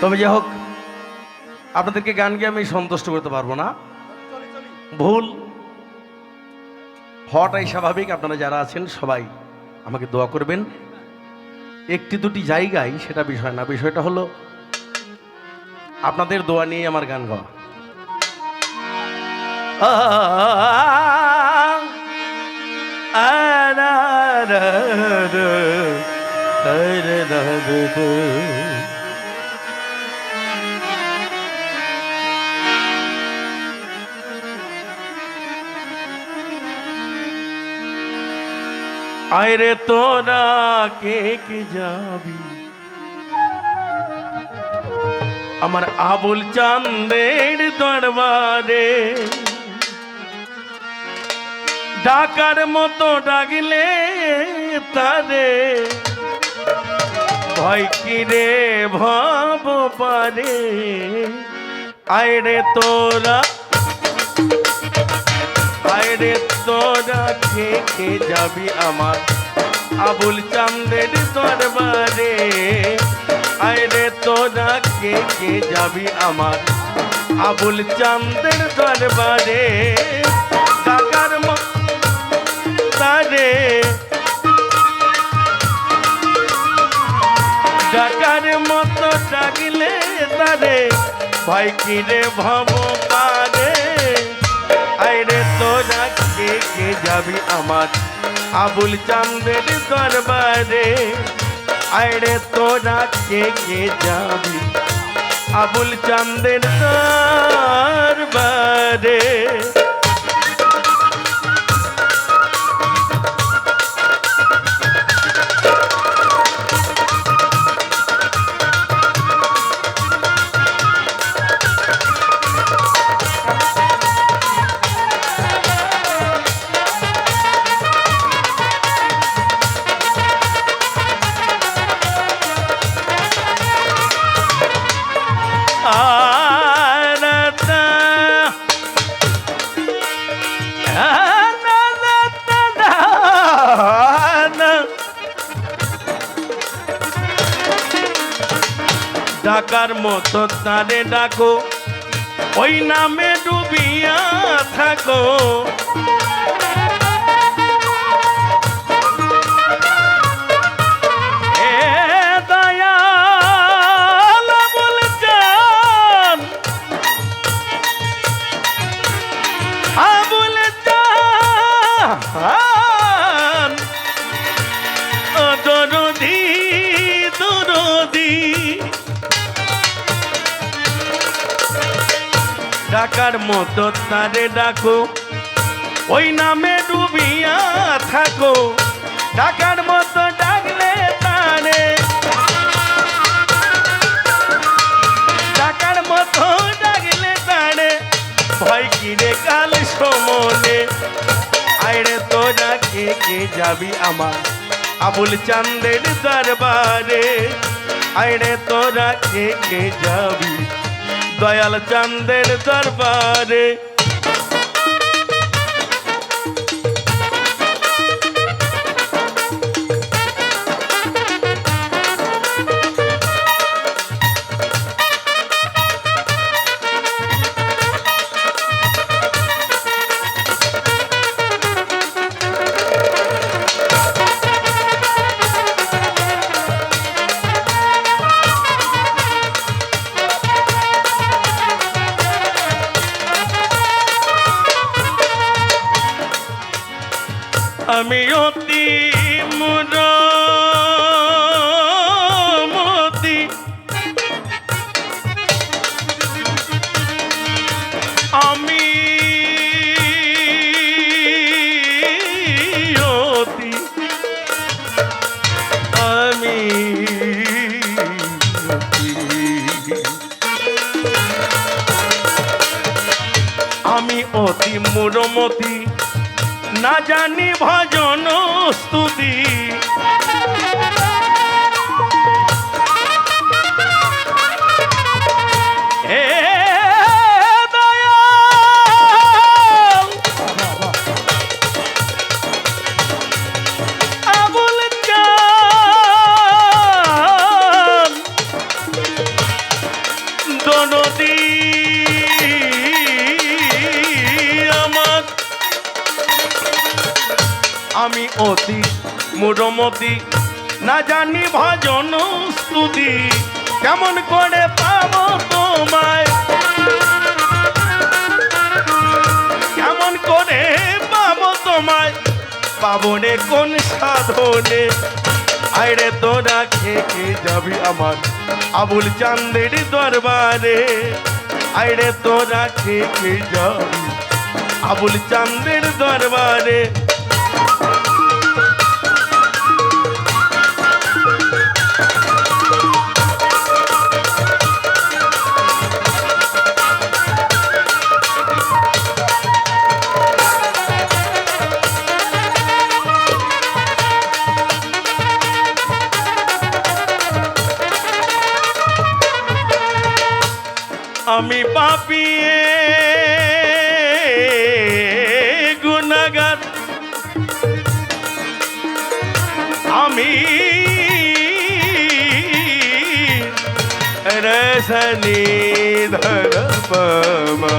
তবে যাই হোক আপনাদেরকে গান গিয়ে আমি সন্তুষ্ট করতে পারব না ভুল হওয়াটাই স্বাভাবিক আপনারা যারা আছেন সবাই আমাকে দোয়া করবেন একটি দুটি জায়গায় সেটা বিষয় না বিষয়টা হলো আপনাদের দোয়া নিয়ে আমার গান গাওয়া আ, আ, রা, রা, রা, রা, রা, রা, রা। তোরা কে কে যাবি আমার আবুল চান্দের দরবারে ডাকার মতো ডাকলে তারে ভয় কি রে ভাব পারে আয়রে তোরা আয়রে তোরা কে কে যাবি আমার। আবুল চান্দের দরবারে। আয়রে তোরা কে কে যাবি আমার। আবুল চান্দের দরবারে। কাকার তারে ডাকার মতো ডাকলে তারে। ভাই কি রে ভব? যাবি আমার? আবুল চান্দের দরবারে আইরে তোরা কে কে যাবি? আবুল চান্দের দরবারে ডাকার মতো তারে ডাকো। ওই নামে ডুবিয়া থাকো। ডাকার মতো তারে ডাকো। ওই নামে ডুবিয়া থাকো। ডাকার মতো ডাকলে তারে। ডাকার মতো ডাকলে তারে। ভয় কিরে কাল সমনে? আইরে তোরা কে কে যাবি আমার? আবুল চান্দের দরবারে। আইরে তোরা কে কে যাবি দয়াল চান্দের দরবারে। আমি অতি মুরমতি আমি অতি আমি আমি অতি মুরমতি না জানি ভজন স্তুতি। আমি অতি মুরমতি। না জানি ভজন স্তুতি কেমন করে পাবো তোমায়। কেমন করে পাবো তোমায়। পাবো রে কোন সাধনে। আইরে তোরা খেয়ে যাবি আমার আবুল চান্দের দরবারে। আইরে তোরা খেয়ে যাবি আবুল চান্দের দরবারে। আমি পাপিয়ে গুণাগার। আমি রসনি ধরপমা।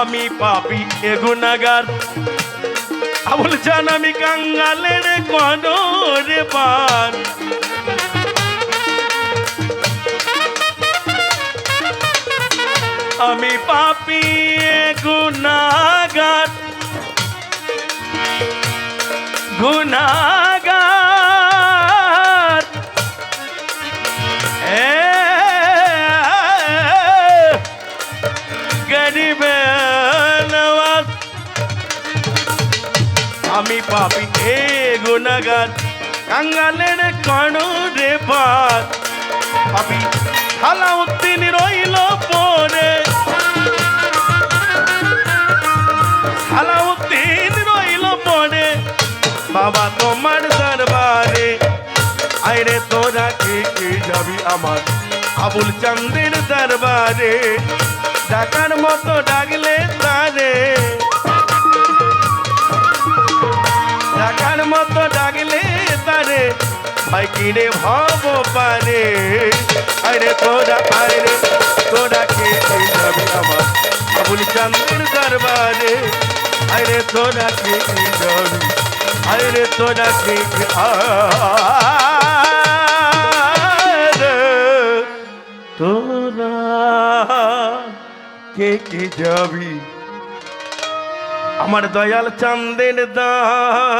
আমি পাপি এ গুণাগার আমি কাঙ্গালের কনরে পান। আমি পাপি গুনাগার এ, গরিবে আমি পাপি এ গুনাগার কাঙ্গালের কণ রে পাত পাপি সালাউদ্দিন রইল পরে। বাবা তোমার দরবারে। আইরে তোরা কে কে যাবি আমার? আবুল চান্দের দরবারে। ডাকার মতো ডাকলে তারে। ডাকার মতো ডাকলে তারে। ভাই কিরে ভাব পারে? আরে তোরা আরে তোরা কে কে যাবি আমার? আবুল চান্দের দরবারে। আরে তোরা কে কে যাবি? আরে তোরা কে কে আরে তোরা কে কে যাবি? আমার দয়াল চান্দের দরবারে।